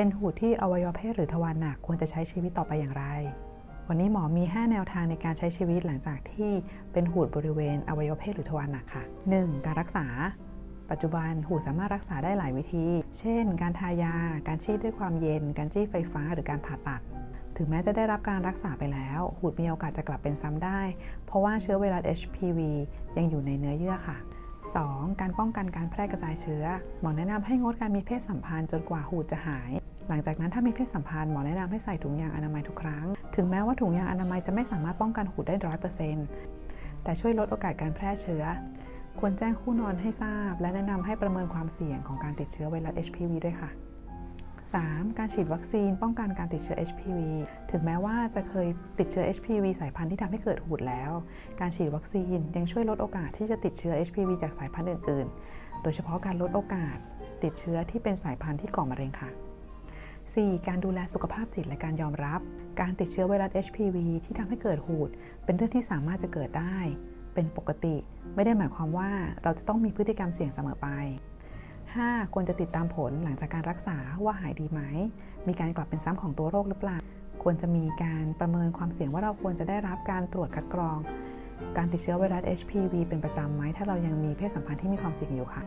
เป็นหูดที่อวัยวะเพศหรือทวารหนักควรจะใช้ชีวิตต่อไปอย่างไร วันนี้หมอมี 5 แนวทางในการใช้ชีวิตหลังจากที่เป็นหูดบริเวณอวัยวะเพศหรือทวารหนักค่ะ 1. การรักษา ปัจจุบันหูดสามารถรักษาได้หลายวิธี เช่น การทายา การชี้ด้วยความเย็น การจี้ไฟฟ้า หรือการผ่าตัด ถึงแม้จะได้รับการรักษาไปแล้ว หูดมีโอกาสจะกลับเป็นซ้ำได้ เพราะว่าเชื้อไวรัส HPV ยังอยู่ในเนื้อเยื่อค่ะ 2. การป้องกันการแพร่กระจายเชื้อ หมอแนะนำให้งดการมีเพศสัมพันธ์จนกว่าหูดจะหาย หลังจากนั้นถ้ามีเพศสัมพันธ์หมอแนะนำให้ใส่ถุงยางอนามัยทุกครั้ง ถึงแม้ว่าถุงยางอนามัยจะไม่สามารถป้องกันหูดได้ร้อยเปอร์เซ็นต์แต่ช่วยลดโอกาสการแพร่เชื้อ ควรแจ้งคู่นอนให้ทราบ และแนะนำให้ประเมินความเสี่ยงของการติดเชื้อไวรัส HPV ด้วยค่ะ 3. การฉีดวัคซีนป้องกันการติดเชื้อ HPV ถึงแม้ว่าจะเคยติดเชื้อ HPV สายพันธุ์ที่ทำให้เกิดหูดแล้ว การฉีดวัคซีนยังช่วยลดโอกาสที่จะติดเชื้อ HPV จากสายพันธุ์อื่น ๆ โดยเฉพาะการลดโอกาส ติดเชื้อที่เป็นสายพันธุ์ที่ก่อมะเร็งค่ะ 4. การดูแลสุขภาพจิตและการยอมรับ การติดเชื้อไวรัส HPV ที่ทำให้เกิดหูด เป็นเรื่องที่สามารถจะเกิดได้ เป็นปกติ ไม่ได้หมายความว่าเราจะต้องมีพฤติกรรมเสี่ยงเสมอไป 5. ควรจะติดตามผลหลังจากการรักษาว่าหายดีไหม มีการกลับเป็นซ้ำของตัวโรคหรือเปล่า ควรจะมีการประเมินความเสี่ยงว่าเราควรจะได้รับการตรวจคัดกรอง การติดเชื้อไวรัส HPV เป็นประจำไหมถ้าเรายังมีเพศสัมพันธ์ที่มีความเสี่ยงอยู่ค่ะ